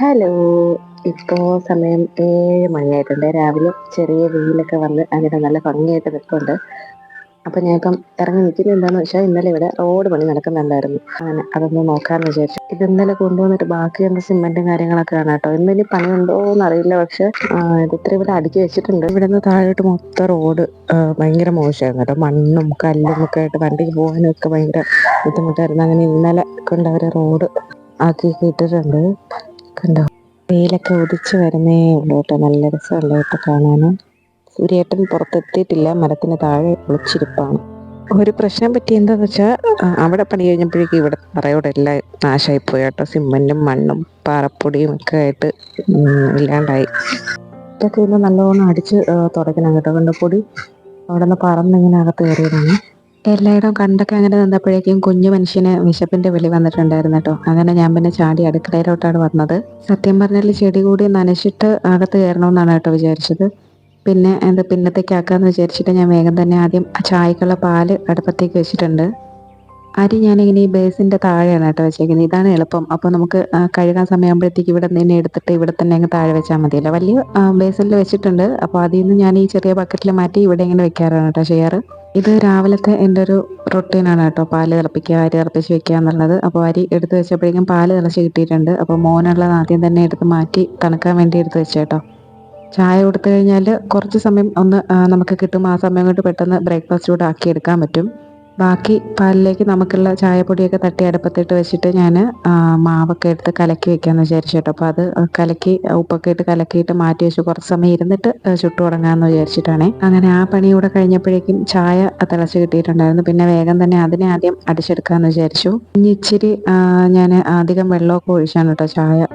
Hello. ഇപ്പോ സമയം ഏഴ് മണിയായിട്ടുണ്ട്. രാവിലെ ചെറിയ വെയിലൊക്കെ വന്ന് അങ്ങനെ നല്ല ഭംഗിയായിട്ട് നിൽക്കുന്നുണ്ട് അപ്പൊ ഞാൻ ഇപ്പം ഇറങ്ങി നിൽക്കുന്നത് വെച്ചാൽ ഇന്നലെ ഇവിടെ റോഡ് പണി നടക്കുന്നുണ്ടായിരുന്നു. അങ്ങനെ അതൊന്ന് നോക്കാന്ന് വിചാരിച്ചു. ഇത് ഇന്നലെ കൊണ്ടുവന്നിട്ട് ബാക്കി എന്താ സിമെന്റും കാര്യങ്ങളൊക്കെയാണ് കേട്ടോ. ഇന്ന് ഇനി പണി ഉണ്ടോ എന്ന് അറിയില്ല. പക്ഷെ ഇത് ഇത്ര ഇവിടെ അടുക്കി വെച്ചിട്ടുണ്ട്. ഇവിടെ നിന്ന് താഴോട്ട് മൊത്തം റോഡ് ഭയങ്കര മോശമായിരുന്നു കേട്ടോ. മണ്ണും കല്ലും ഒക്കെ ആയിട്ട് വണ്ടിക്ക് പോകാനും ഒക്കെ ഭയങ്കര ബുദ്ധിമുട്ടായിരുന്നു. അങ്ങനെ ഇന്നലെ കൊണ്ടവരെ റോഡ് ആക്കി ഇട്ടിട്ടുണ്ട്. കണ്ടോ? വെയിലൊക്കെ ഉദിച്ചു വരുന്നേ ഉള്ളൂ കേട്ടോ. നല്ല രസമുള്ള കേട്ടോ കാണാന്. സൂര്യേട്ടൻ പുറത്തെത്തിയിട്ടില്ല. മരത്തിന് താഴെ ഒളിച്ചിരിപ്പാണ്. ഒരു പ്രശ്നം പറ്റി എന്താന്ന് വെച്ചാൽ അവിടെ പണി കഴിഞ്ഞപ്പോഴേക്കും ഇവിടെ പറയോടെ എല്ലാം നാശമായി പോയി കേട്ടോ. സിമെന്റും മണ്ണും പാറപ്പൊടിയും ഒക്കെ ആയിട്ട് ഇല്ലാണ്ടായി. ഇതൊക്കെ ഇന്ന് നല്ലോണം അടിച്ച് തുടയ്ക്കണം കേട്ടോ. കണ്ട പൊടി അവിടെ നിന്ന് പറന്നിങ്ങനെ അകത്ത് കയറിയതാണ്. എല്ലായിടവും കണ്ടൊക്കെ അങ്ങനെ നിന്നപ്പോഴേക്കും കുഞ്ഞു മനുഷ്യന് വിശപ്പിന്റെ വിളി വന്നിട്ടുണ്ടായിരുന്നു കേട്ടോ. അങ്ങനെ ഞാൻ പിന്നെ ചാടി അടുക്കളയിലോട്ടാണ് വന്നത്. സത്യം പറഞ്ഞാൽ ചെടി കൂടി നനച്ചിട്ട് അകത്ത് കയറണമെന്നാണ് കേട്ടോ വിചാരിച്ചത്. പിന്നെ എന്ത് പിന്നത്തേക്ക് ആക്കാന്ന് വിചാരിച്ചിട്ട് ഞാൻ വേഗം തന്നെ ആദ്യം ചായക്കുള്ള പാൽ അടുപ്പത്തേക്ക് വെച്ചിട്ടുണ്ട്. അരി ഞാനിങ്ങനെ ഈ ബേസിന്റെ താഴെയാണ് കേട്ടോ വെച്ചേക്കുന്നത്. ഇതാണ് എളുപ്പം. അപ്പോൾ നമുക്ക് കഴുകാൻ സമയമാകുമ്പോഴത്തേക്ക് ഇവിടെ നിന്ന് എടുത്തിട്ട് ഇവിടെ തന്നെ അങ്ങ് താഴെ വെച്ചാൽ മതിയല്ലോ. വലിയ ബേസിൽ വെച്ചിട്ടുണ്ട്. അപ്പോൾ അതിൽ നിന്ന് ഞാൻ ഈ ചെറിയ ബക്കറ്റിൽ മാറ്റി ഇവിടെ ഇങ്ങനെ വെക്കാറാണ് കേട്ടോ ചെയ്യാറ്. ഇത് രാവിലത്തെ എന്റെ ഒരു റൊട്ടീനാണ് കേട്ടോ. പാൽ തിളപ്പിക്കുക അരി തിളപ്പിച്ച് വെക്കുക എന്നുള്ളത് അപ്പോൾ അരി എടുത്ത് വെച്ചപ്പോഴേക്കും പാൽ തിളച്ച് കിട്ടിയിട്ടുണ്ട്. അപ്പോൾ മോനുള്ളത് ആദ്യം തന്നെ എടുത്ത് മാറ്റി തണുക്കാൻ വേണ്ടി എടുത്ത് വെച്ചേട്ടോ ചായ കൊടുത്തു കഴിഞ്ഞാൽ കുറച്ച് സമയം ഒന്ന് നമുക്ക് കിട്ടും. ആ സമയം കൊണ്ട് പെട്ടെന്ന് ബ്രേക്ക്ഫാസ്റ്റ് കൂടെ ആക്കിയെടുക്കാൻ പറ്റും. ബാക്കി പാലിലേക്ക് നമുക്കുള്ള ചായപ്പൊടിയൊക്കെ തട്ടി അടുപ്പത്തിട്ട് വെച്ചിട്ട് ഞാൻ മാവൊക്കെ എടുത്ത് കലക്കി വെക്കാമെന്ന് വിചാരിച്ചു കേട്ടോ. അപ്പോൾ അത് കലക്കി ഉപ്പൊക്കെ ഇട്ട് കലക്കിയിട്ട് മാറ്റി വെച്ച്. കുറച്ച് സമയം ഇരുന്നിട്ട് ചുട്ടു തുടങ്ങാമെന്ന് വിചാരിച്ചിട്ടാണേ. അങ്ങനെ ആ പണി കൂടെ കഴിഞ്ഞപ്പോഴേക്കും ചായ തിളച്ച് കിട്ടിയിട്ടുണ്ടായിരുന്നു. പിന്നെ വേഗം തന്നെ അതിനെ ആദ്യം അടിച്ചെടുക്കാമെന്ന് വിചാരിച്ചു. ഇനി ഇച്ചിരി ഞാൻ അധികം വെള്ളമൊക്കെ ഒഴിച്ചാണ് കേട്ടോ ചായ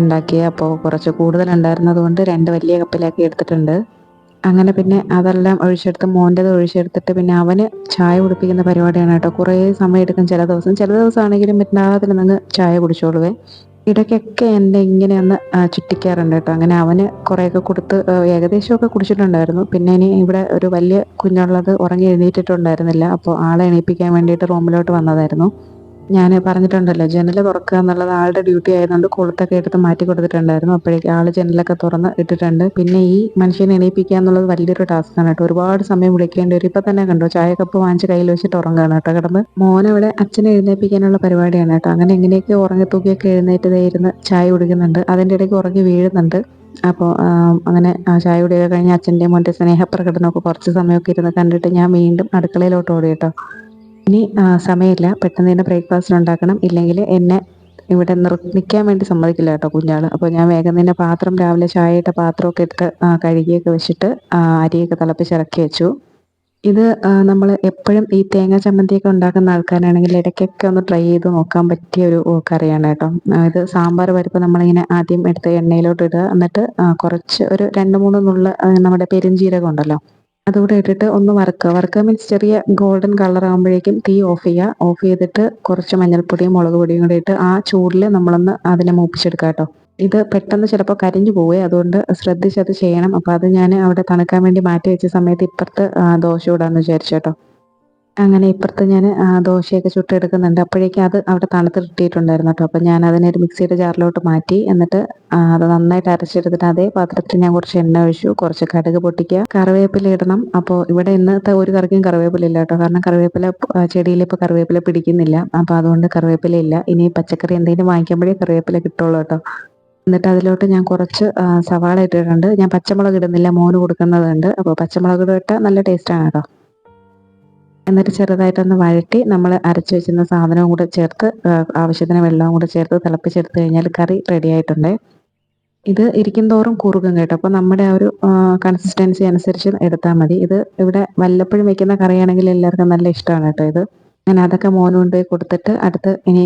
ഉണ്ടാക്കിയത് അപ്പോൾ കുറച്ച് കൂടുതൽ കൊണ്ട് രണ്ട് വലിയ കപ്പിലാക്കി എടുത്തിട്ടുണ്ട്. അങ്ങനെ പിന്നെ അതെല്ലാം ഒഴിച്ചെടുത്ത് മോന്റെത് ഒഴിച്ചെടുത്തിട്ട് പിന്നെ അവന് ചായ കുടിപ്പിക്കുന്ന പരിപാടിയാണ് കേട്ടോ. കുറേ സമയം എടുക്കും ചില ദിവസം. ചില ദിവസമാണെങ്കിലും പറ്റാതിൽ നിന്ന് ചായ കുടിച്ചോളുവേ. ഇടയ്ക്കൊക്കെ എന്റെ ഇങ്ങനെ ഒന്ന് ചുറ്റിക്കാറുണ്ട് കേട്ടോ. അങ്ങനെ അവന് കുറേയൊക്കെ കൊടുത്ത് ഏകദേശമൊക്കെ കുടിച്ചിട്ടുണ്ടായിരുന്നു. പിന്നെ ഇനി ഇവിടെ ഒരു വലിയ കുഞ്ഞുള്ളത് ഉറങ്ങി എഴുന്നേറ്റിട്ടുണ്ടായിരുന്നില്ല. അപ്പോൾ ആളെ എണീപ്പിക്കാൻ വേണ്ടിയിട്ട് റൂമിലോട്ട് വന്നതായിരുന്നു. ഞാൻ പറഞ്ഞിട്ടുണ്ടല്ലോ ജനൽ തുറക്കുക എന്നുള്ളത് ആളുടെ ഡ്യൂട്ടി ആയതുകൊണ്ട് കൊളുത്തൊക്കെ എടുത്ത് മാറ്റി കൊടുത്തിട്ടുണ്ടായിരുന്നു. അപ്പോഴേക്കും ആൾ ജനലൊക്കെ തുറന്ന് ഇട്ടിട്ടുണ്ട്. പിന്നെ ഈ മനുഷ്യനെ എണീപ്പിക്കുക എന്നുള്ളത് വലിയൊരു ടാസ്ക്കാണ് കേട്ടോ. ഒരുപാട് സമയം വിളിക്കേണ്ടി വരും. ഇപ്പൊ തന്നെ കണ്ടോ ചായ കപ്പ് വാങ്ങിച്ച് കയ്യിൽ വെച്ചിട്ട് ഉറങ്ങുകയാണ് കേട്ടോ. കിടന്ന് മോനവിടെ അച്ഛനെ എഴുന്നേപ്പിക്കാനുള്ള പരിപാടിയാണ് കേട്ടോ. അങ്ങനെ എങ്ങനെയൊക്കെ ഉറങ്ങി തൂക്കിയൊക്കെ എഴുന്നേറ്റ് ഇരുന്ന് ചായ കുടിക്കുന്നുണ്ട്. അതിന്റെ ഇടയ്ക്ക് ഉറങ്ങി വീഴുന്നുണ്ട്. അപ്പോൾ അങ്ങനെ ചായ കുടിയൊക്കെ കഴിഞ്ഞ് അച്ഛന്റെ മോന്റെ സ്നേഹപ്രകടനമൊക്കെ കുറച്ച് സമയമൊക്കെ ഇരുന്ന് കണ്ടിട്ട് ഞാൻ വീണ്ടും അടുക്കളയിലോട്ട് ഓടി കേട്ടോ. ഇനി സമയമില്ല. പെട്ടെന്ന് തന്നെ ബ്രേക്ക്ഫാസ്റ്റ് ഉണ്ടാക്കണം. ഇല്ലെങ്കിൽ എന്നെ ഇവിടെ നിൽക്കാൻ വേണ്ടി സമ്മതിക്കില്ല കേട്ടോ കുഞ്ഞാൾ അപ്പോൾ ഞാൻ വേഗം തന്നെ പാത്രം രാവിലെ ചായയുടെ പാത്രമൊക്കെ എടുത്ത് കഴുകിയൊക്കെ വെച്ചിട്ട് അരിയൊക്കെ തിളപ്പിച്ചിറക്കി വെച്ചു. ഇത് നമ്മൾ എപ്പോഴും ഈ തേങ്ങ ചമ്മന്തിയൊക്കെ ഉണ്ടാക്കുന്ന ആൾക്കാരാണെങ്കിൽ ഇടയ്ക്കൊക്കെ ഒന്ന് ട്രൈ ചെയ്ത് നോക്കാൻ പറ്റിയ ഒരു കറിയാണ് കേട്ടോ. ഇത് സാമ്പാർ പരിപ്പ് നമ്മളിങ്ങനെ ആദ്യം എടുത്ത് എണ്ണയിലോട്ട് ഇടുക. എന്നിട്ട് കുറച്ച് ഒരു രണ്ട് മൂന്ന് നുള്ള നമ്മുടെ പെരുംജീരകം ഉണ്ടല്ലോ. അതുകൂടെ ഇട്ടിട്ട് ഒന്ന് വറുക്കുക. വറുക്കുക മീൻസ് ചെറിയ ഗോൾഡൻ കളർ ആകുമ്പോഴേക്കും തീ ഓഫ് ചെയ്യുക. ഓഫ് ചെയ്തിട്ട് കുറച്ച് മഞ്ഞൾപ്പൊടിയും മുളക് പൊടിയും കൂടെ ഇട്ട് ആ ചൂടിൽ നമ്മളൊന്ന് അതിനെ മൂപ്പിച്ചെടുക്കുക കേട്ടോ. ഇത് പെട്ടെന്ന് ചിലപ്പോൾ കരിഞ്ഞു പോവേ. അതുകൊണ്ട് ശ്രദ്ധിച്ചത് ചെയ്യണം. അപ്പോൾ അത് ഞാൻ അവിടെ തണുക്കാൻ വേണ്ടി മാറ്റി വെച്ച സമയത്ത് ഇപ്പുറത്ത് ദോശ ഇടാമെന്ന് വിചാരിച്ചു കേട്ടോ. അങ്ങനെ ഇപ്പുറത്ത് ഞാൻ ദോശയൊക്കെ ചുട്ടെടുക്കുന്നുണ്ട്. അപ്പോഴേക്കും അത് അവിടെ തണുത്ത് കിട്ടിയിട്ടുണ്ടായിരുന്നു കേട്ടോ. അപ്പം ഞാൻ അതിനെ ഒരു മിക്സിയുടെ ജാറിലോട്ട് മാറ്റി എന്നിട്ട് അത് നന്നായിട്ട് അരച്ചെടുത്തിട്ട് അതേ പാത്രത്തിൽ ഞാൻ കുറച്ച് എണ്ണ ഒഴിച്ചു. കുറച്ച് കടുക് പൊട്ടിക്കുക. കറിവേപ്പില ഇടണം. അപ്പോൾ ഇവിടെ ഇന്നത്തെ ഒരു കറിക്കും കറിവേപ്പില ഇല്ല കേട്ടോ. കാരണം കറിവേപ്പില ചെടിയിൽ ഇപ്പോൾ കറിവേപ്പില പിടിക്കുന്നില്ല. അപ്പോൾ അതുകൊണ്ട് കറിവേപ്പില ഇല്ല. ഇനി പച്ചക്കറി എന്തെങ്കിലും വാങ്ങിക്കുമ്പോഴേ കറിവേപ്പില കിട്ടുള്ളൂ കേട്ടോ. എന്നിട്ട് അതിലോട്ട് ഞാൻ കുറച്ച് സവാള ഇട്ടിട്ടുണ്ട്. ഞാൻ പച്ചമുളക് ഇടുന്നില്ല. മോന് കൊടുക്കുന്നതുണ്ട്. അപ്പോൾ പച്ചമുളക് ഇട്ടാൽ നല്ല ടേസ്റ്റാണ് കേട്ടോ. എന്നിട്ട് ചെറുതായിട്ടൊന്ന് വഴറ്റി നമ്മൾ അരച്ചു വെച്ചിരുന്ന സാധനവും കൂടെ ചേർത്ത് ആവശ്യത്തിന് വെള്ളവും കൂടെ ചേർത്ത് തിളപ്പിച്ചെടുത്ത് കഴിഞ്ഞാൽ കറി റെഡി ആയിട്ടുണ്ട്. ഇത് ഇരിക്കും തോറും കുറുകും കേട്ടോ. അപ്പോൾ നമ്മുടെ ആ ഒരു കൺസിസ്റ്റൻസി അനുസരിച്ച് എടുത്താൽ മതി. ഇത് ഇവിടെ വല്ലപ്പോഴും വെക്കുന്ന കറിയാണെങ്കിൽ എല്ലാവർക്കും നല്ല ഇഷ്ടമാണ് കേട്ടോ ഇത്. ഞാൻ അതൊക്കെ മോനുകൊണ്ട് കൊടുത്തിട്ട് അടുത്ത് ഇനി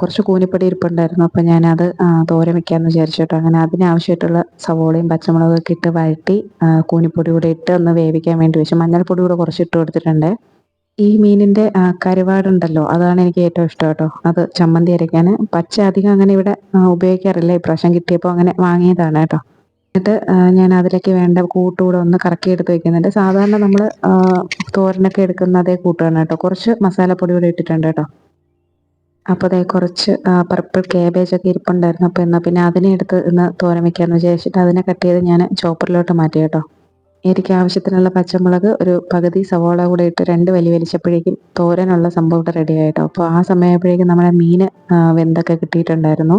കുറച്ച് കൂനിപ്പടി ഇരിപ്പുണ്ടായിരുന്നു. അപ്പോൾ ഞാനത് തോരൻ വെക്കാമെന്ന് വിചാരിച്ചു കേട്ടോ. അങ്ങനെ അതിനാവശ്യമായിട്ടുള്ള സവോളയും പച്ചമുളകൊക്കെ ഇട്ട് വഴറ്റി കൂനിപ്പൊടി കൂടെ ഇട്ട് ഒന്ന് വേവിക്കാൻ വേണ്ടി വെച്ചു. മഞ്ഞൾപ്പൊടി കൂടെ കുറച്ച് ഇട്ട് കൊടുത്തിട്ടുണ്ട്. ഈ മീനിന്റെ കരുവാടുണ്ടല്ലോ. അതാണ് എനിക്ക് ഏറ്റവും ഇഷ്ടം കേട്ടോ. അത് ചമ്മന്തി അരയ്ക്കാൻ പച്ച അധികം അങ്ങനെ ഇവിടെ ഉപയോഗിക്കാറില്ല. ഈ ഇപ്രാവശ്യം കിട്ടിയപ്പോൾ അങ്ങനെ വാങ്ങിയതാണ് കേട്ടോ. എന്നിട്ട് ഞാൻ അതിലേക്ക് വേണ്ട കൂട്ടുകൂടെ ഒന്ന് കറക്കി എടുത്ത് വെക്കുന്നുണ്ട്. സാധാരണ നമ്മൾ തോരനൊക്കെ എടുക്കുന്ന അതേ കൂട്ടാണ് കേട്ടോ. കുറച്ച് മസാലപ്പൊടി കൂടെ ഇട്ടിട്ടുണ്ട് കേട്ടോ. അപ്പോൾ അതേ കുറച്ച് പർപ്പിൾ കാബേജ് ഒക്കെ ഇരിപ്പുണ്ടായിരുന്നു. അപ്പോൾ എന്നാൽ പിന്നെ അതിനെ എടുത്ത് ഇന്ന് തോരൻ വെക്കാമെന്ന് വിചാരിച്ചിട്ട് അതിനെ കട്ട് ചെയ്ത് ഞാൻ ചോപ്പറിലോട്ട് മാറ്റി കേട്ടോ. എനിക്ക് ആവശ്യത്തിനുള്ള പച്ചമുളക് ഒരു പകുതി സവോള കൂടെ ഇട്ട് രണ്ട് വലി വലിച്ചപ്പോഴേക്കും തോരനുള്ള സംഭവം റെഡി ആയിട്ടോ. അപ്പോൾ ആ സമയമായപ്പോഴേക്കും നമ്മുടെ മീൻ വെന്തൊക്കെ കിട്ടിയിട്ടുണ്ടായിരുന്നു.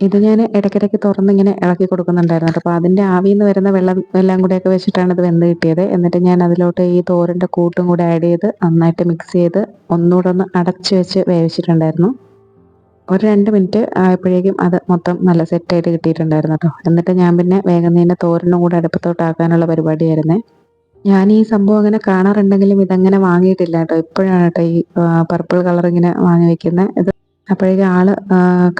ഇത് ഞാൻ ഇടയ്ക്കിടയ്ക്ക് തുറന്നിങ്ങനെ ഇളക്കി കൊടുക്കുന്നുണ്ടായിരുന്നു. അപ്പോൾ അതിന്റെ ആവിയിൽ നിന്ന് വരുന്ന വെള്ളം എല്ലാം കൂടെയൊക്കെ വെച്ചിട്ടാണ് ഇത് വെന്ത് കിട്ടിയത്. എന്നിട്ട് ഞാൻ അതിലോട്ട് ഈ തോരന്റെ കൂട്ടും കൂടെ ആഡ് ചെയ്ത് നന്നായിട്ട് മിക്സ് ചെയ്ത് ഒന്നുകൂടെ ഒന്ന് അടച്ചു വെച്ച് വേവിച്ചിട്ടുണ്ടായിരുന്നു. ഒരു രണ്ട് മിനിറ്റ് ആയപ്പോഴേക്കും അത് മൊത്തം നല്ല സെറ്റായിട്ട് കിട്ടിയിട്ടുണ്ടായിരുന്നു കേട്ടോ എന്നിട്ട് ഞാൻ പിന്നെ വേഗം തന്നെ തോരനും കൂടെ അടുപ്പത്തോട്ടാക്കാനുള്ള പരിപാടിയായിരുന്നേ. ഞാൻ ഈ സംഭവം അങ്ങനെ കാണാറുണ്ടെങ്കിലും ഇതങ്ങനെ വാങ്ങിയിട്ടില്ല കേട്ടോ ഇപ്പോഴാണ് കേട്ടോ ഈ പർപ്പിൾ കളർ ഇങ്ങനെ വാങ്ങി വെക്കുന്നത് ഇത് അപ്പോഴേക്കും ആൾ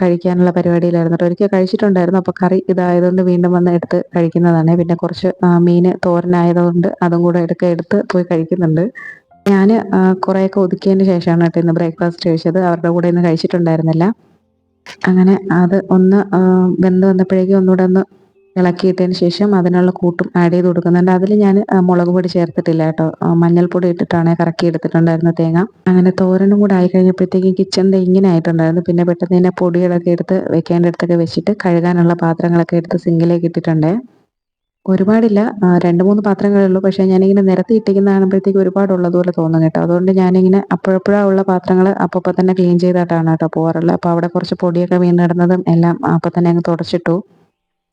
കഴിക്കാനുള്ള പരിപാടിയിലായിരുന്നു കേട്ടോ ഒരിക്കൽ കഴിച്ചിട്ടുണ്ടായിരുന്നു. അപ്പോൾ കറി ഇതായതുകൊണ്ട് വീണ്ടും വന്ന് എടുത്ത് കഴിക്കുന്നതാണ്. പിന്നെ കുറച്ച് മീൻ തോരനായതുകൊണ്ട് അതും കൂടെ എടുക്ക എടുത്ത് പോയി കഴിക്കുന്നുണ്ട്. ഞാൻ കുറേയൊക്കെ ഒതുക്കിയതിന് ശേഷമാണ് കേട്ടോ ഇന്ന് ബ്രേക്ക്ഫാസ്റ്റ് കഴിച്ചത് അവരുടെ കൂടെ ഇന്ന് കഴിച്ചിട്ടുണ്ടായിരുന്നില്ല. അങ്ങനെ അത് ഒന്ന് വെന്ത് വന്നപ്പോഴേക്കും ഒന്നുകൂടെ ഒന്ന് ഇളക്കിയിട്ടതിന് ശേഷം അതിനുള്ള കൂട്ടും ആഡ് ചെയ്ത് കൊടുക്കുന്നുണ്ട്. അതിൽ ഞാൻ മുളക് പൊടി ചേർത്തിട്ടില്ല കേട്ടോ. മഞ്ഞൾപ്പൊടി ഇട്ടിട്ടാണ് കറക്കി എടുത്തിട്ടുണ്ടായിരുന്നത് തേങ്ങ. അങ്ങനെ തോരനും കൂടെ ആയി കഴിഞ്ഞപ്പോഴത്തേക്കും കിച്ചണിന്റെ ഇങ്ങനെ ആയിട്ടുണ്ടായിരുന്നു. പിന്നെ പെട്ടെന്ന് തന്നെ പൊടികളൊക്കെ എടുത്ത് വെക്കേണ്ട അടുത്തൊക്കെ വെച്ചിട്ട് കഴുകാനുള്ള പാത്രങ്ങളൊക്കെ എടുത്ത് സിങ്കിലേക്ക് ഇട്ടിട്ടുണ്ട്. ഒരുപാടില്ല. രണ്ട് മൂന്ന് പാത്രങ്ങളേ ഉള്ളൂ. പക്ഷേ ഞാനിങ്ങനെ നിരത്തി ഇട്ടിരിക്കുന്ന കാണുമ്പോഴത്തേക്ക് ഒരുപാടുള്ളതുപോലെ തോന്നുന്നു കേട്ടോ. അതുകൊണ്ട് ഞാനിങ്ങനെ അപ്പോഴപ്പോഴാ ഉള്ള പാത്രങ്ങൾ അപ്പോൾ തന്നെ ക്ലീൻ ചെയ്തിട്ടാണ് കേട്ടോ പോകാറുള്ളത് അപ്പോൾ അവിടെ കുറച്ച് പൊടിയൊക്കെ വീണ് കിടന്നതും എല്ലാം അപ്പോൾ തന്നെ അങ്ങ് തുടച്ചിട്ടു.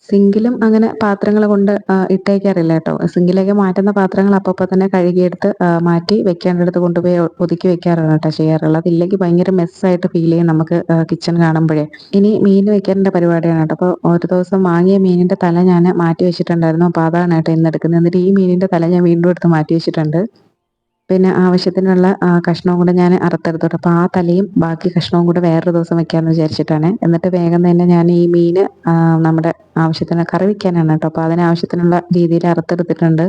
സിങ്കിലും അങ്ങനെ പാത്രങ്ങൾ കൊണ്ട് ഇട്ടേക്കാറില്ല കേട്ടോ. സിങ്കിലേക്ക് മാറ്റുന്ന പാത്രങ്ങൾ അപ്പോൾ തന്നെ കഴുകിയെടുത്ത് മാറ്റി വെക്കേണ്ടടുത്ത് കൊണ്ടുപോയി ഒതുക്കി വെക്കാറാണ് കേട്ടോ ചെയ്യാറുള്ളത്. ഇല്ലെങ്കിൽ ഭയങ്കര മെസ്സായിട്ട് ഫീൽ ചെയ്യും നമുക്ക് കിച്ചൺ കാണുമ്പോഴേ. ഇനി മീൻ വെക്കേണ്ട പരിപാടിയാണ് കേട്ടോ. അപ്പോൾ ഒരു ദിവസം വാങ്ങിയ മീനിന്റെ തല ഞാൻ മാറ്റി വെച്ചിട്ടുണ്ടായിരുന്നു. അപ്പോൾ അതാണ് കേട്ടോ ഇന്ന് എടുക്കുന്നത്. എന്നിട്ട് ഈ മീനിന്റെ തല ഞാൻ വീണ്ടും എടുത്ത് മാറ്റി വെച്ചിട്ടുണ്ട്. പിന്നെ ആവശ്യത്തിനുള്ള കഷ്ണവും കൂടെ ഞാൻ അറുത്തെടുത്തോട്ടെ. അപ്പോൾ ആ തലയും ബാക്കി കഷ്ണവും കൂടെ വേറൊരു ദിവസം വെക്കാമെന്ന് വിചാരിച്ചിട്ടാണ്. എന്നിട്ട് വേഗം തന്നെ ഞാൻ ഈ മീൻ നമ്മുടെ ആവശ്യത്തിന് കറി വെക്കാനാണ് കേട്ടോ. അപ്പോൾ അതിനാവശ്യത്തിനുള്ള രീതിയിൽ അറുത്തെടുത്തിട്ടുണ്ട്.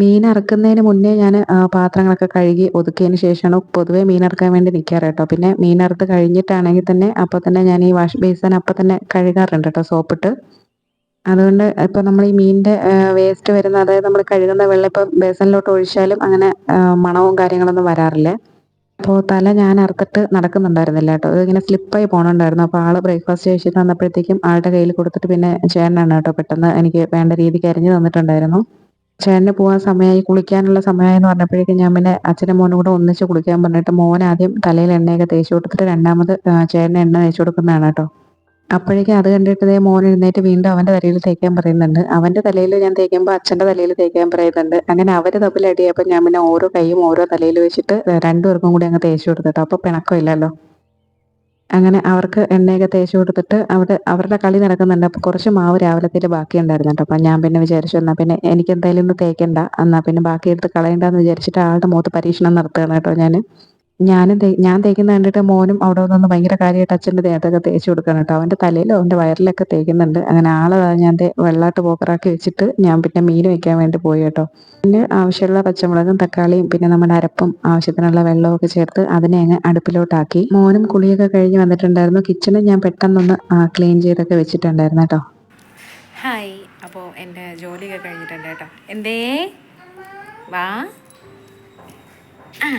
മീൻ അറുക്കുന്നതിന് മുന്നേ ഞാൻ പാത്രങ്ങളൊക്കെ കഴുകി ഒതുക്കിയതിന് ശേഷമാണ് പൊതുവേ മീൻ അറുക്കാൻ വേണ്ടി നിൽക്കാറ് കേട്ടോ. പിന്നെ മീൻ അറുത്ത് കഴിഞ്ഞിട്ടാണെങ്കിൽ തന്നെ അപ്പോൾ തന്നെ ഞാൻ ഈ വാഷ് ബേസിൻ അപ്പം തന്നെ കഴുകാറുണ്ട് കേട്ടോ സോപ്പിട്ട്. അതുകൊണ്ട് ഇപ്പൊ നമ്മൾ ഈ മീനിന്റെ വേസ്റ്റ് വരുന്ന അതായത് നമ്മൾ കഴുകുന്ന വെള്ളം ഇപ്പൊ ബേസനിലോട്ട് ഒഴിച്ചാലും അങ്ങനെ മണവും കാര്യങ്ങളൊന്നും വരാറില്ല. അപ്പോൾ തല ഞാൻ അറുത്തിട്ട് നടക്കുന്നുണ്ടായിരുന്നില്ല കേട്ടോ. ഇതിങ്ങനെ സ്ലിപ്പായി പോകണുണ്ടായിരുന്നു അപ്പോൾ ആൾ ബ്രേക്ക്ഫാസ്റ്റ് കഴിച്ചിട്ട് വന്നപ്പോഴത്തേക്കും ആളുടെ കയ്യിൽ കൊടുത്തിട്ട് പിന്നെ ചേട്ടനാണ് കേട്ടോ പെട്ടെന്ന് എനിക്ക് വേണ്ട രീതിക്ക് അരിഞ്ഞു തന്നിട്ടുണ്ടായിരുന്നു. ചേട്ടന് പോകാൻ സമയമായി കുളിക്കാനുള്ള സമയമായി എന്ന് പറഞ്ഞപ്പോഴേക്കും ഞാൻ പിന്നെ അച്ഛനും മോനും കൂടെ ഒന്നിച്ച് കുളിക്കാൻ പറഞ്ഞിട്ട് മോൻ ആദ്യം തലയിൽ എണ്ണയൊക്കെ തേച്ച് കൊടുത്തിട്ട് രണ്ടാമത് ചേട്ടന് എണ്ണ തേച്ച് കൊടുക്കുന്നതാണ് കേട്ടോ. അപ്പോഴേക്കും അത് കണ്ടിട്ട് ദേ മോൻ എഴുന്നേറ്റ് വീണ്ടും അവന്റെ തലയിൽ തേക്കാൻ പറയുന്നുണ്ട്. അവന്റെ തലയിൽ ഞാൻ തേക്കുമ്പോൾ അച്ഛന്റെ തലയിൽ തേക്കാൻ പറയുന്നുണ്ട്. അങ്ങനെ അവർ തമ്മിൽ അടിയപ്പോൾ ഞാൻ പിന്നെ ഓരോ കൈയും ഓരോ തലയിൽ വെച്ചിട്ട് രണ്ടുപേർക്കും കൂടി അങ്ങ് തേച്ചു കൊടുത്തിട്ടോ. അപ്പോൾ പിണക്കമില്ലല്ലോ. അങ്ങനെ അവർക്ക് എണ്ണയൊക്കെ തേച്ച് കൊടുത്തിട്ട് അവിടെ അവരുടെ കളി നടക്കുന്നുണ്ട്. അപ്പോൾ കുറച്ച് മാവ് രാവിലത്തേൽ ബാക്കി ഉണ്ടായിരുന്നു അപ്പം ഞാൻ പിന്നെ വിചാരിച്ചു എന്നാൽ പിന്നെ എനിക്ക് എന്തായാലും ഒന്ന് തേക്കണ്ട. എന്നാൽ പിന്നെ ബാക്കി എടുത്ത് കളയണ്ടെന്ന് വിചാരിച്ചിട്ട് ആളുടെ മുഖത്ത് പരീക്ഷണം നടത്തുകയാണ് കേട്ടോ ഞാൻ ഞാനും ഞാൻ തേക്കുന്ന കണ്ടിട്ട് മോനും അവിടെ നിന്ന് ഭയങ്കര കാര്യമായിട്ട് അച്ഛന്റെ ദേഹത്തൊക്കെ തേച്ച് കൊടുക്കണം കേട്ടോ. അവന്റെ തലയിലും അവന്റെ വയറിലൊക്കെ തേക്കുന്നുണ്ട്. അങ്ങനെ ആളെ ഞാൻ വെള്ളാട്ട് പോക്കറാക്കി വെച്ചിട്ട് ഞാൻ പിന്നെ മീൻ വെക്കാൻ വേണ്ടി പോയി കേട്ടോ. പിന്നെ ആവശ്യമുള്ള പച്ചമുളകും തക്കാളിയും പിന്നെ നമ്മുടെ അരപ്പും ആവശ്യത്തിനുള്ള വെള്ളമൊക്കെ ചേർത്ത് അതിനെ അങ്ങ് അടുപ്പിലോട്ടാക്കി. മോനും കുളിയൊക്കെ കഴിഞ്ഞ് വന്നിട്ടുണ്ടായിരുന്നു. കിച്ചണും ഞാൻ പെട്ടെന്നൊന്ന് ക്ലീൻ ചെയ്തൊക്കെ വെച്ചിട്ടുണ്ടായിരുന്നു കേട്ടോ. ഹായ്. അപ്പോൾ എന്റെ ജോലിയൊക്കെ കഴിഞ്ഞിട്ടുണ്ട് കേട്ടോ. എന്തേ? വാ. ആ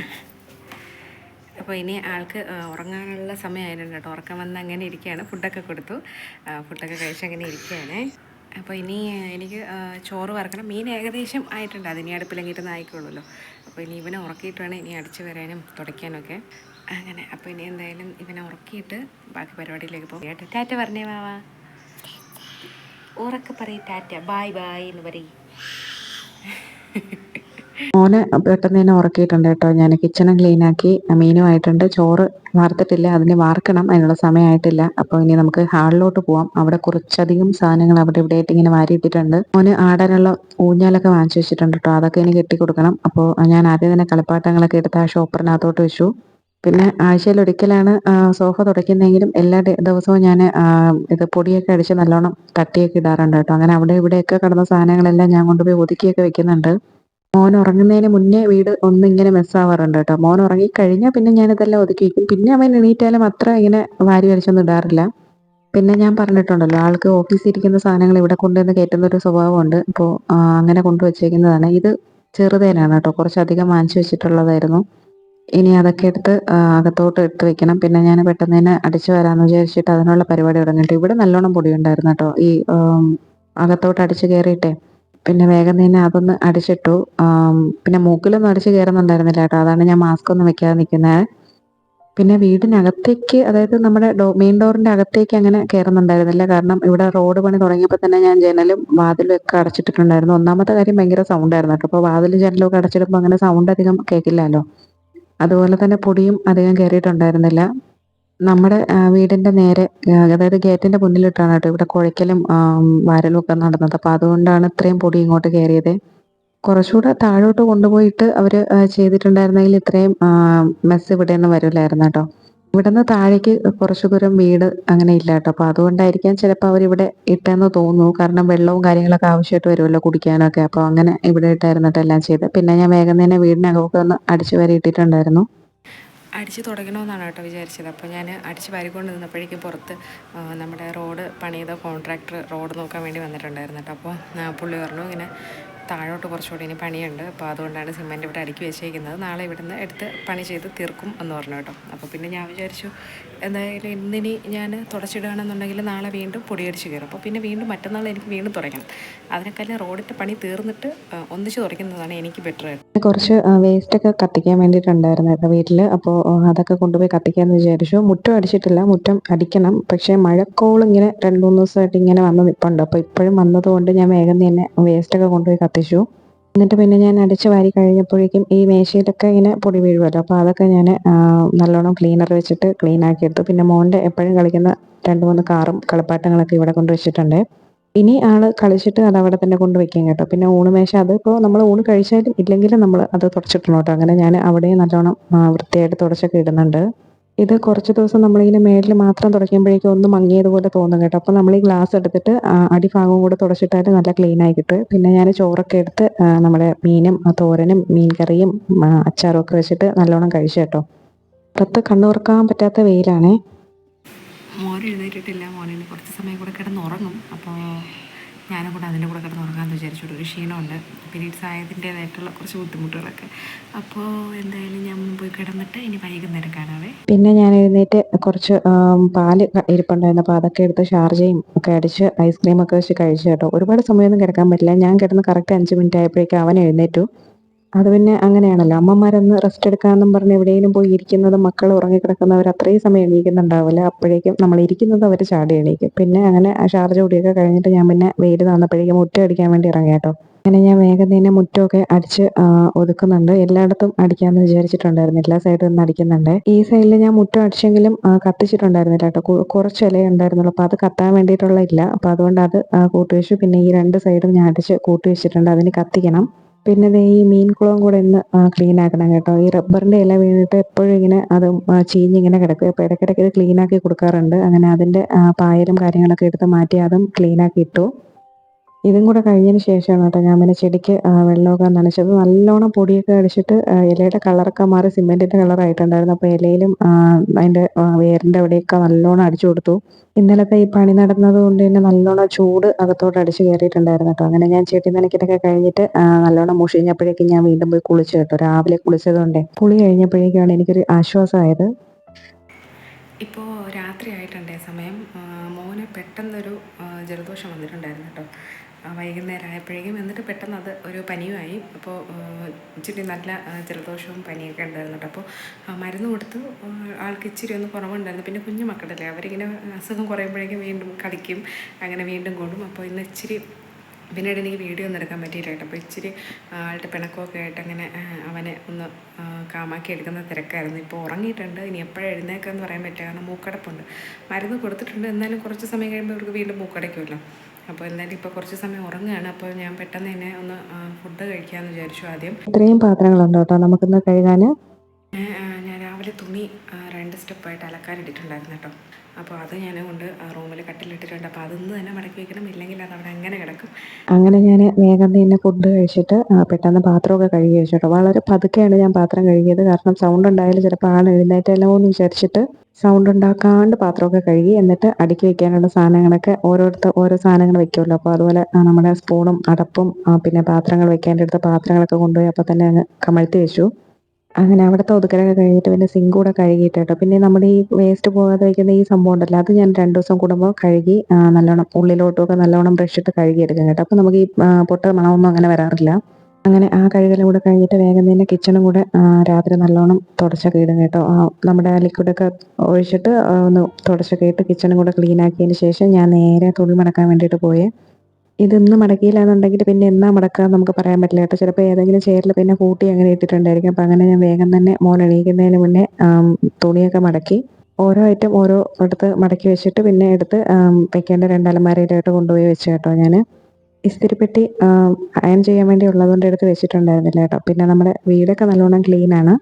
അപ്പോൾ ഇനി ആൾക്ക് ഉറങ്ങാനുള്ള സമയമായിരുന്നു കേട്ടോ ഉറക്കം വന്ന് അങ്ങനെ ഇരിക്കുകയാണ്. ഫുഡൊക്കെ കൊടുത്തു. ഫുഡൊക്കെ കഴിച്ച് അങ്ങനെ ഇരിക്കുകയാണ്. അപ്പോൾ ഇനി എനിക്ക് ചോറ് വറക്കണം. മീൻ ഏകദേശം ആയിട്ടുണ്ട്. അതിനി അടുപ്പിലെങ്കിട്ട് ആയിക്കോളുമല്ലോ. അപ്പോൾ ഇനി ഇവനെ ഉറക്കിയിട്ട് വേണം ഇനി അടിച്ചു വരാനും തുടയ്ക്കാനൊക്കെ. അങ്ങനെ. അപ്പോൾ ഇനി എന്തായാലും ഇവനെ ഉറക്കിയിട്ട് ബാക്കി പരിപാടിയിലേക്ക് പോകും. ടാറ്റ പറഞ്ഞേ വാവാ ഉറക്കെ പറയും ടാറ്റ. ബായ് ബായ് എന്ന് പറയും. മോനെ പെട്ടെന്ന് തന്നെ ഉറക്കിയിട്ടുണ്ട് കേട്ടോ. ഞാൻ കിച്ചണും ക്ലീൻ ആക്കി. മീനുമായിട്ടുണ്ട് ചോറ് വാർത്തിട്ടില്ല അതിന് വാർക്കണം അതിനുള്ള സമയമായിട്ടില്ല. അപ്പോൾ ഇനി നമുക്ക് ഹാളിലോട്ട് പോവാം. അവിടെ കുറച്ചധികം സാധനങ്ങൾ അവിടെ ഇവിടെ ആയിട്ട് ഇങ്ങനെ വാരിയിട്ടിട്ടുണ്ട്. മോന് ആടാനുള്ള ഊഞ്ഞാലൊക്കെ വാങ്ങിച്ചു വെച്ചിട്ടുണ്ട് കേട്ടോ. അതൊക്കെ ഇനി കെട്ടി കൊടുക്കണം അപ്പോൾ ഞാൻ ആദ്യം തന്നെ കളിപ്പാട്ടങ്ങളൊക്കെ എടുത്ത് ആ ഷോപ്പറിനകത്തോട്ട് വെച്ചു. പിന്നെ ആഴ്ചയിൽ ഒരിക്കലാണ് സോഫ തുടയ്ക്കുന്നതെങ്കിലും എല്ലാ ദിവസവും ഞാൻ ഇത് പൊടിയൊക്കെ അടിച്ച് നല്ലോണം തട്ടിയൊക്കെ ഇടാറുണ്ട് കേട്ടോ. അങ്ങനെ അവിടെ ഇവിടെയൊക്കെ കിടന്ന സാധനങ്ങളെല്ലാം ഞാൻ കൊണ്ടുപോയി ഒതുക്കിയൊക്കെ വെക്കുന്നുണ്ട്. മോൻ ഉറങ്ങുന്നതിന് മുന്നേ വീട് ഒന്നിങ്ങനെ മെസ്സാവാറുണ്ട് കേട്ടോ. മോൻ ഉറങ്ങിക്കഴിഞ്ഞാൽ പിന്നെ ഞാനിതെല്ലാം ഒതുക്കി വയ്ക്കും പിന്നെ അവൻ എണീറ്റാലും അത്ര ഇങ്ങനെ വാരി വലിച്ചൊന്നും ഇടാറില്ല. പിന്നെ ഞാൻ പറഞ്ഞിട്ടുണ്ടല്ലോ ആൾക്ക് ഓഫീസിൽ ഇരിക്കുന്ന സാധനങ്ങൾ ഇവിടെ കൊണ്ടുവന്ന് കയറ്റുന്ന ഒരു സ്വഭാവമുണ്ട് അപ്പോൾ അങ്ങനെ കൊണ്ടുവച്ചേക്കുന്നതാണ് ഇത് ചെറുതേനാണ് കേട്ടോ. കുറച്ചധികം വാങ്ങിച്ചു വെച്ചിട്ടുള്ളതായിരുന്നു. ഇനി അതൊക്കെ എടുത്ത് അകത്തോട്ട് എടുത്ത് വെക്കണം. പിന്നെ ഞാൻ പെട്ടെന്ന് തന്നെ അടിച്ചു വരാമെന്ന് വിചാരിച്ചിട്ട് അതിനുള്ള പരിപാടി തുടങ്ങിയിട്ട് ഇവിടെ നല്ലോണം പൊടിയുണ്ടായിരുന്നു കേട്ടോ. ഈ അകത്തോട്ട് അടിച്ചു കയറിയിട്ടേ പിന്നെ വേഗം തന്നെ അതൊന്ന് അടിച്ചിട്ടു. പിന്നെ മൂക്കിലൊന്നും അടിച്ച് കയറുന്നുണ്ടായിരുന്നില്ല കേട്ടോ. അതാണ് ഞാൻ മാസ്ക് ഒന്നും വെക്കാതെ നിൽക്കുന്നത് പിന്നെ വീടിനകത്തേക്ക് അതായത് നമ്മുടെ ഡോ മെയിൻ ഡോറിന്റെ അകത്തേക്ക് അങ്ങനെ കയറുന്നുണ്ടായിരുന്നില്ല കാരണം ഇവിടെ റോഡ് പണി തുടങ്ങിയപ്പോൾ തന്നെ ഞാൻ ജനലും വാതിലും ഒക്കെ അടച്ചിട്ടിട്ടുണ്ടായിരുന്നു. ഒന്നാമത്തെ കാര്യം ഭയങ്കര സൗണ്ട് ആയിരുന്നു കേട്ടോ. അപ്പോൾ വാതിലും ജനലും ഒക്കെ അടച്ചിടുമ്പോൾ അങ്ങനെ സൗണ്ട് അധികം കേൾക്കില്ലല്ലോ അതുപോലെ തന്നെ പൊടിയും അധികം കയറിയിട്ടുണ്ടായിരുന്നില്ല നമ്മുടെ വീടിന്റെ നേരെ അതായത് ഗേറ്റിന്റെ മുന്നിലിട്ടാണ് കേട്ടോ ഇവിടെ കുഴക്കലും വാരലും ഒക്കെ നടന്നത്. അപ്പോൾ അതുകൊണ്ടാണ് ഇത്രയും പൊടി ഇങ്ങോട്ട് കയറിയത്. കുറച്ചുകൂടെ താഴോട്ട് കൊണ്ടുപോയിട്ട് അവർ ചെയ്തിട്ടുണ്ടായിരുന്നെങ്കിൽ ഇത്രയും മെസ്സ് ഇവിടെ നിന്ന് വരില്ലായിരുന്നു കേട്ടോ. ഇവിടുന്ന് താഴേക്ക് കുറച്ചു ദൂരം വീട് അങ്ങനെ ഇല്ല കേട്ടോ. അപ്പോൾ അതുകൊണ്ടായിരിക്കാം ചിലപ്പോൾ അവരിവിടെ ഇട്ടെന്ന് തോന്നുന്നു. കാരണം വെള്ളവും കാര്യങ്ങളൊക്കെ ആവശ്യമായിട്ട് വരുമല്ലോ കുടിക്കാനൊക്കെ. അപ്പോൾ അങ്ങനെ ഇവിടെ ഇട്ടായിരുന്നിട്ട് എല്ലാം ചെയ്ത് പിന്നെ ഞാൻ വേഗം തന്നെ വീടിനകമൊക്കെ ഒന്ന് അടിച്ചു വരെ ഇട്ടിട്ടുണ്ടായിരുന്നു. അടിച്ച് തുടങ്ങണമെന്നാണ് കേട്ടോ വിചാരിച്ചത്. അപ്പോൾ ഞാൻ അടിച്ച് വാരിക്കൊണ്ട് നിന്നപ്പോഴേക്കും പുറത്ത് നമ്മുടെ റോഡ് പണിത കോൺട്രാക്ടർ റോഡ് നോക്കാൻ വേണ്ടി വന്നിട്ടുണ്ടായിരുന്നു കേട്ടോ. അപ്പോൾ പുള്ളി പറഞ്ഞു ഇങ്ങനെ താഴോട്ട് കുറച്ചുകൂടി ഇനി പണിയുണ്ട്. അപ്പോൾ അതുകൊണ്ടാണ് സിമെന്റ് ഇവിടെ അടുക്കി വെച്ചേക്കുന്നത്. നാളെ ഇവിടുന്ന് എടുത്ത് പണി ചെയ്ത് തീർക്കും എന്ന് പറഞ്ഞു കേട്ടോ. അപ്പോൾ പിന്നെ ഞാൻ വിചാരിച്ചു എന്തായാലും ഇന്നിനി ഞാൻ തുടച്ചിടുകയാണെന്നുണ്ടെങ്കിൽ നാളെ വീണ്ടും പൊടിയടിച്ച് കയറും. അപ്പോൾ പിന്നെ വീണ്ടും മറ്റന്നാൾ എനിക്ക് വീണ്ടും തുടയ്ക്കണം. അതിനേക്കാളും റോഡിന്റെ പണി തീർന്നിട്ട് ഒന്നിച്ച് തുടയ്ക്കുന്നതാണ് എനിക്ക് ബെറ്റർ കുറച്ച് വേസ്റ്റൊക്കെ കത്തിക്കാൻ വേണ്ടിയിട്ടുണ്ടായിരുന്നു കേട്ടോ വീട്ടിൽ അപ്പോൾ അതൊക്കെ കൊണ്ടുപോയി കത്തിക്കാമെന്ന് വിചാരിച്ചു. മുറ്റം അടിച്ചിട്ടില്ല. മുറ്റം അടിക്കണം. പക്ഷേ മഴക്കോൾ ഇങ്ങനെ രണ്ട് മൂന്ന് ദിവസമായിട്ട് ഇങ്ങനെ വന്ന് നിൽപ്പുണ്ട് അപ്പോൾ ഇപ്പോഴും വന്നതുകൊണ്ട് ഞാൻ വേഗം തന്നെ വേസ്റ്റൊക്കെ കൊണ്ടുപോയി കൊണ്ടുപോയി കത്തിച്ചു എന്നിട്ട് പിന്നെ ഞാൻ അടിച്ച് വാരി കഴിഞ്ഞപ്പോഴേക്കും ഈ മേശയിലൊക്കെ ഇങ്ങനെ പൊടി വീഴുമല്ലോ അപ്പോൾ അതൊക്കെ ഞാൻ നല്ലോണം ക്ലീനർ വെച്ചിട്ട് ക്ലീൻ ആക്കി എടുത്തു. പിന്നെ മോന്റെ എപ്പോഴും കളിക്കുന്ന രണ്ട് മൂന്ന് കാറും കളിപ്പാട്ടങ്ങളൊക്കെ ഇവിടെ കൊണ്ട് വെച്ചിട്ടുണ്ട്. ഇനി ആൾ കളിച്ചിട്ട് അത് അവിടെ തന്നെ കൊണ്ട് വെക്കും കേട്ടോ. പിന്നെ ഊണ് മേശ ഇപ്പോൾ നമ്മൾ ഊണ് കഴിച്ചാലും ഇല്ലെങ്കിലും നമ്മൾ അത് തുടച്ചിട്ടണം കേട്ടോ അങ്ങനെ ഞാൻ അവിടെ നല്ലോണം വൃത്തിയായിട്ട് തുടച്ചൊക്കെ ഇടുന്നുണ്ട്. ഇത് കുറച്ച് ദിവസം നമ്മളിങ്ങനെ മേലിൽ മാത്രം തുടയ്ക്കുമ്പോഴേക്കും ഒന്ന് മങ്ങിയതുപോലെ തോന്നും കേട്ടോ. അപ്പോൾ നമ്മൾ ഈ ഗ്ലാസ് എടുത്തിട്ട് അടിഭാഗവും കൂടെ തുടച്ചിട്ടാൽ നല്ല ക്ലീൻ ആയി കിട്ടും. പിന്നെ ഞാൻ ചോറൊക്കെ എടുത്ത് നമ്മുടെ മീനും തോരനും മീൻ കറിയും അച്ചാറും ഒക്കെ വെച്ചിട്ട് നല്ലോണം കഴിച്ചു കേട്ടോ. പുറത്ത് കണ്ണുറക്കാൻ പറ്റാത്ത വെയിലാണേ. മോൻ എഴുന്നേറ്റിട്ടില്ല. മോനിന് കുറച്ച് സമയം കൂടെ കിടന്ന് ഉറങ്ങും. അപ്പോൾ ഞാനും കൂടെ അതിന്റെ കൂടെ കിടന്ന് ഉറങ്ങാമെന്ന് വിചാരിച്ചിട്ട് ഒരു ക്ഷീണമുണ്ട്. പീരീഡ്സ് ആയതിന്റേതായിട്ടുള്ള കുറച്ച് ബുദ്ധിമുട്ടുകളൊക്കെ. അപ്പോൾ എന്തായാലും ഞാൻ പോയി കിടന്നിട്ട് ഇനി വൈകുന്നേരം കാണാവേ. പിന്നെ ഞാൻ എഴുന്നേറ്റ് കുറച്ച് പാൽ ഇരിപ്പുണ്ടായിരുന്നു. അപ്പോൾ അതൊക്കെ എടുത്ത് ഷാർജയും ഒക്കെ അടിച്ച് ഐസ്ക്രീം ഒക്കെ വെച്ച് കഴിച്ചു കേട്ടോ. ഒരുപാട് സമയമൊന്നും കിടക്കാൻ പറ്റില്ല. ഞാൻ കിടന്ന് കറക്റ്റ് അഞ്ച് മിനിറ്റ് ആയപ്പോഴേക്കും അവൻ എഴുന്നേറ്റു. അത് പിന്നെ അങ്ങനെയാണല്ലോ. അമ്മമാരൊന്ന് റെസ്റ്റ് എടുക്കാമെന്നും പറഞ്ഞ് എവിടെയെങ്കിലും പോയി ഇരിക്കുന്നത് മക്കൾ ഉറങ്ങിക്കിടക്കുന്നവർ അത്രയും സമയം എണീക്കുന്നുണ്ടാവില്ല. അപ്പോഴേക്കും നമ്മൾ ഇരിക്കുന്നത് അവർ ചാടി എണീക്കും. പിന്നെ അങ്ങനെ ഷാർജ കൂടിയൊക്കെ കഴിഞ്ഞിട്ട് ഞാൻ പിന്നെ വെയിൽ തന്നപ്പോഴേക്കും മുറ്റം അടിക്കാൻ വേണ്ടി ഇറങ്ങി കേട്ടോ. അങ്ങനെ ഞാൻ വേഗം തന്നെ മുറ്റമൊക്കെ അടിച്ച് ഒതുക്കുന്നുണ്ട്. എല്ലായിടത്തും അടിക്കാമെന്ന് വിചാരിച്ചിട്ടുണ്ടായിരുന്നു. എല്ലാ സൈഡിൽ നിന്ന് അടിക്കുന്നുണ്ട്. ഈ സൈഡിൽ ഞാൻ മുറ്റം അടിച്ചെങ്കിലും കത്തിച്ചിട്ടുണ്ടായിരുന്നില്ല കേട്ടോ. കുറച്ച് ഇല ഉണ്ടായിരുന്നുള്ളൂ. അപ്പോൾ അത് കത്താൻ വേണ്ടിയിട്ടുള്ള ഇല്ല. അപ്പോൾ അതുകൊണ്ട് അത് ആ, കൂട്ടി വെച്ചു പിന്നെ ഈ രണ്ട് സൈഡും ഞാൻ അടിച്ച് കൂട്ടി വെച്ചിട്ടുണ്ട്. അതിന് കത്തിക്കണം. പിന്നെ ദേ ഈ മീൻ കുളവും കൂടെ ഒന്ന് ക്ലീൻ ആക്കണം കേട്ടോ. ഈ റബ്ബറിന്റെ ഇല വീണിട്ട് എപ്പോഴും ഇങ്ങനെ അത് ചീഞ്ഞിങ്ങനെ കിടക്കും. അപ്പോൾ ഇടയ്ക്കിടയ്ക്ക് ഇത് ക്ലീൻ ആക്കി കൊടുക്കാറുണ്ട്. അങ്ങനെ അതിന്റെ പായലും കാര്യങ്ങളൊക്കെ എടുത്ത് മാറ്റി അതും ക്ലീൻ ആക്കി ഇട്ടു. ഇതും കൂടെ കഴിഞ്ഞതിന് ശേഷമാണ് കേട്ടോ ഞാൻ പിന്നെ ചെടിക്ക് വെള്ളമൊക്കെ നനച്ചത്. നല്ലോണം പൊടിയൊക്കെ അടിച്ചിട്ട് ഇലയുടെ കളറൊക്കെ മാറി സിമെന്റിന്റെ കളറായിട്ടുണ്ടായിരുന്നു. അപ്പോൾ ഇലയിലും അതിന്റെ വേരിന്റെ അവിടെയൊക്കെ നല്ലോണം അടിച്ചു കൊടുത്തു. ഇന്നലത്തെ ഈ പണി നടന്നത് കൊണ്ട് തന്നെ നല്ലോണം ചൂട് അകത്തോട്ട് അടിച്ച് കയറിയിട്ടുണ്ടായിരുന്നു കേട്ടോ. അങ്ങനെ ഞാൻ ചെടി നനയ്ക്കലൊക്കെ കഴിഞ്ഞിട്ട് നല്ലോണം മുഷിഞ്ഞപ്പോഴേക്കും ഞാൻ വീണ്ടും പോയി കുളിച്ചു കേട്ടോ. രാവിലെ കുളിച്ചത് കൊണ്ടേ. കുളി കഴിഞ്ഞപ്പോഴേക്കാണ് എനിക്കൊരു ആശ്വാസമായത്. ഇപ്പോൾ രാത്രി ആയിട്ടുണ്ടേ സമയം. മോനെ പെട്ടെന്നൊരു ജലദോഷം വന്നിട്ടുണ്ടായിരുന്നു കേട്ടോ. വൈകുന്നേരം ആയപ്പോഴേക്കും എന്നിട്ട് പെട്ടെന്ന് അത് ഒരു പനിയുമായി. അപ്പോൾ ഇച്ചിരി നല്ല ജലദോഷവും പനിയൊക്കെ ഉണ്ടായിരുന്നു കേട്ടോ. അപ്പോൾ മരുന്ന് കൊടുത്ത് ആൾക്ക് ഇച്ചിരി ഒന്ന് കുറവുണ്ടായിരുന്നു. പിന്നെ കുഞ്ഞു മക്കളല്ലേ അവരിങ്ങനെ അസുഖം കുറയുമ്പോഴേക്കും വീണ്ടും കളിക്കും അങ്ങനെ വീണ്ടും കൂടും. അപ്പോൾ ഇന്ന് ഇച്ചിരി പിന്നീട് എനിക്ക് വീഡിയോ ഒന്നും എടുക്കാൻ പറ്റിയില്ല അപ്പോൾ ഇച്ചിരി ആളുടെ പിണക്കമൊക്കെ ആയിട്ട് അങ്ങനെ അവനെ ഒന്ന് കാമാക്കി എടുക്കുന്ന തിരക്കായിരുന്നു. ഇപ്പോൾ ഉറങ്ങിയിട്ടുണ്ട്. ഇനി എപ്പോഴും എഴുന്നേക്കാന്ന് പറയാൻ പറ്റില്ല. കാരണം മൂക്കടപ്പുണ്ട്. മരുന്ന് കൊടുത്തിട്ടുണ്ട്. എന്നാലും കുറച്ച് സമയം കഴിയുമ്പോൾ ഇവർക്ക് വീണ്ടും മൂക്കടയ്ക്കുമല്ലോ. അപ്പോൾ എന്തായാലും ഇപ്പോൾ കുറച്ച് സമയം ഉറങ്ങുകയാണ്. അപ്പോൾ ഞാൻ പെട്ടെന്ന് തന്നെ ഒന്ന് ഫുഡ് കഴിക്കാമെന്ന് വിചാരിച്ചു ആദ്യം. ഇത്രയും പാത്രങ്ങളുണ്ട് കേട്ടോ നമുക്കിന്ന് കഴുകാൻ? ഞാൻ രാവിലെ തുണി രണ്ട് സ്റ്റെപ്പായിട്ട് അലക്കാനിട്ടിട്ടുണ്ടായിരുന്നു കേട്ടോ. അപ്പോൾ അത് ഞാൻ കൊണ്ട് റൂമിൽ കട്ടിലിട്ടിട്ടുണ്ട്. അപ്പോൾ അതൊന്ന് തന്നെ മടക്കി വെക്കണം. ഇല്ലെങ്കിൽ അത് അവിടെ അങ്ങനെ കിടക്കും. അങ്ങനെ ഞാൻ വേഗം തന്നെ ഫുഡ് കഴിച്ചിട്ട് പെട്ടെന്ന് പാത്രമൊക്കെ കഴുകി വെച്ചിട്ടോ. വളരെ പതുക്കെയാണ് ഞാൻ പാത്രം കഴുകിയത്. കാരണം സൗണ്ട് ഉണ്ടായാലും ചിലപ്പോൾ ആൾ എഴുന്നേറ്റല്ലോ എന്ന് വിചാരിച്ചിട്ട് സൗണ്ട് ഉണ്ടാക്കാണ്ട് പാത്രമൊക്കെ കഴുകി എന്നിട്ട് അടുക്കി വെക്കാനുള്ള സാധനങ്ങളൊക്കെ ഓരോരുത്തർ ഓരോ സാധനങ്ങൾ വെക്കുമല്ലോ. അപ്പോൾ അതുപോലെ നമ്മുടെ സ്പൂണും അടപ്പും പിന്നെ പാത്രങ്ങൾ വെക്കാന്റെ അടുത്ത് പാത്രങ്ങളൊക്കെ കൊണ്ടുപോയി അപ്പോൾ തന്നെ അങ്ങ് കമഴ്ത്തി വെച്ചു. അങ്ങനെ അവിടുത്തെ ഒതുക്കലൊക്കെ കഴിഞ്ഞിട്ട് പിന്നെ സിങ്ക് കൂടെ കഴുകിയിട്ട് കേട്ടോ. പിന്നെ നമ്മുടെ ഈ വേസ്റ്റ് പോകാതെ വയ്ക്കുന്ന ഈ സംഭവം ഉണ്ടല്ലോ അത് ഞാൻ രണ്ട് ദിവസം കൂടുമ്പോൾ കഴുകി നല്ലോണം ഉള്ളിലോട്ടുമൊക്കെ നല്ലോണം ബ്രഷ് ഇട്ട് കഴുകിയെടുക്കും കേട്ടോ. അപ്പോൾ നമുക്ക് ഈ പൊട്ട മണമൊന്നും അങ്ങനെ വരാറില്ല. അങ്ങനെ ആ കഴുകലും കൂടെ കഴിഞ്ഞിട്ട് വേഗം തന്നെ കിച്ചണും കൂടെ രാത്രി നല്ലോണം തുടച്ചൊക്കെ ഇടും കേട്ടോ. നമ്മുടെ ലിക്വിഡൊക്കെ ഒഴിച്ചിട്ട് ഒന്ന് തുടച്ചൊക്കെ ഇട്ട് കിച്ചണും കൂടെ ക്ലീൻ ആക്കിയതിന് ശേഷം ഞാൻ നേരെ തുണി മടക്കാൻ വേണ്ടിയിട്ട് പോയേ. ഇതൊന്നും മടക്കിയില്ലാന്നുണ്ടെങ്കിൽ പിന്നെ എന്നാ മടക്കുക നമുക്ക് പറയാൻ പറ്റില്ല കേട്ടോ. ചിലപ്പോൾ ഏതെങ്കിലും ചെയറിൽ പിന്നെ കൂട്ടി അങ്ങനെ ഇട്ടിട്ടുണ്ടായിരിക്കും. അപ്പം അങ്ങനെ ഞാൻ വേഗം തന്നെ മോൻ എണീക്കുന്നതിന് മുന്നേ തുണിയൊക്കെ മടക്കി ഓരോ ഐറ്റം ഓരോ അടുത്ത് മടക്കി വെച്ചിട്ട് പിന്നെ എടുത്ത് വെക്കേണ്ട രണ്ടലമാരയിലായിട്ട് കൊണ്ടുപോയി വെച്ചു കേട്ടോ ഞാൻ ഇസ്തിരിപ്പെട്ടി അയൺ ചെയ്യാൻ വേണ്ടി ഉള്ളതുകൊണ്ട് എടുത്ത് വെച്ചിട്ടുണ്ടായിരുന്നില്ല കേട്ടോ. പിന്നെ നമ്മുടെ വീടൊക്കെ നല്ലോണം ക്ലീൻ ആണ്.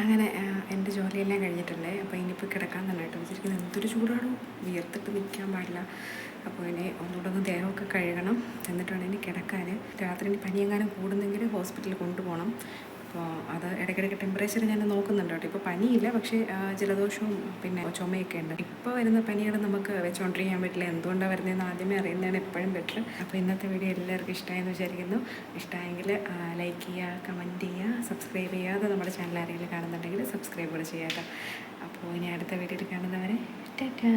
അങ്ങനെ ആ, എന്റെ ജോലിയെല്ലാം കഴിഞ്ഞിട്ടുണ്ട് അപ്പോൾ ഇനിയിപ്പോൾ കിടക്കാൻ തന്നെ കേട്ടോ വിചാരിക്കുന്നത് എന്തൊരു ചൂടാണോ വിയർത്തിട്ട് നിൽക്കാൻ പാടില്ല. അപ്പോൾ ഇനി ഒന്നുകൂടെ ഒന്ന് ദേഹമൊക്കെ കഴുകണം. എന്നിട്ടാണ് ഇനി കിടക്കാൻ രാത്രി ഇനി പനിയെങ്ങാനും കൂടുന്നെങ്കിൽ ഹോസ്പിറ്റലിൽ കൊണ്ടുപോകണം. അപ്പോൾ അത് ഇടയ്ക്കിടയ്ക്ക് ടെമ്പറേച്ചർ ഞാൻ നോക്കുന്നുണ്ട് കേട്ടോ. ഇപ്പോൾ പനിയില്ല പക്ഷേ ജലദോഷവും പിന്നെ ചുമയൊക്കെ ഉണ്ട്. ഇപ്പോൾ വരുന്ന പനികൾ നമുക്ക് വെച്ചുകൊണ്ടിരിക്കാൻ പറ്റില്ല. എന്തുകൊണ്ടാണ് വരുന്നതെന്ന് ആദ്യമേ അറിയുന്നതാണ് എപ്പോഴും ബെറ്റർ അപ്പോൾ ഇന്നത്തെ വീഡിയോ എല്ലാവർക്കും ഇഷ്ടമായെന്ന് വിചാരിക്കുന്നു. ഇഷ്ടമായെങ്കിൽ ലൈക്ക് ചെയ്യുക കമന്റ് ചെയ്യുക സബ്സ്ക്രൈബ് ചെയ്യാതെ നമ്മുടെ ചാനൽ ആരെങ്കിലും കാണുന്നുണ്ടെങ്കിൽ സബ്സ്ക്രൈബ് കൂടെ ചെയ്യാം അപ്പോൾ ഇനി അടുത്ത വീഡിയോയിൽ കാണുന്നവരെ ടാറ്റാ.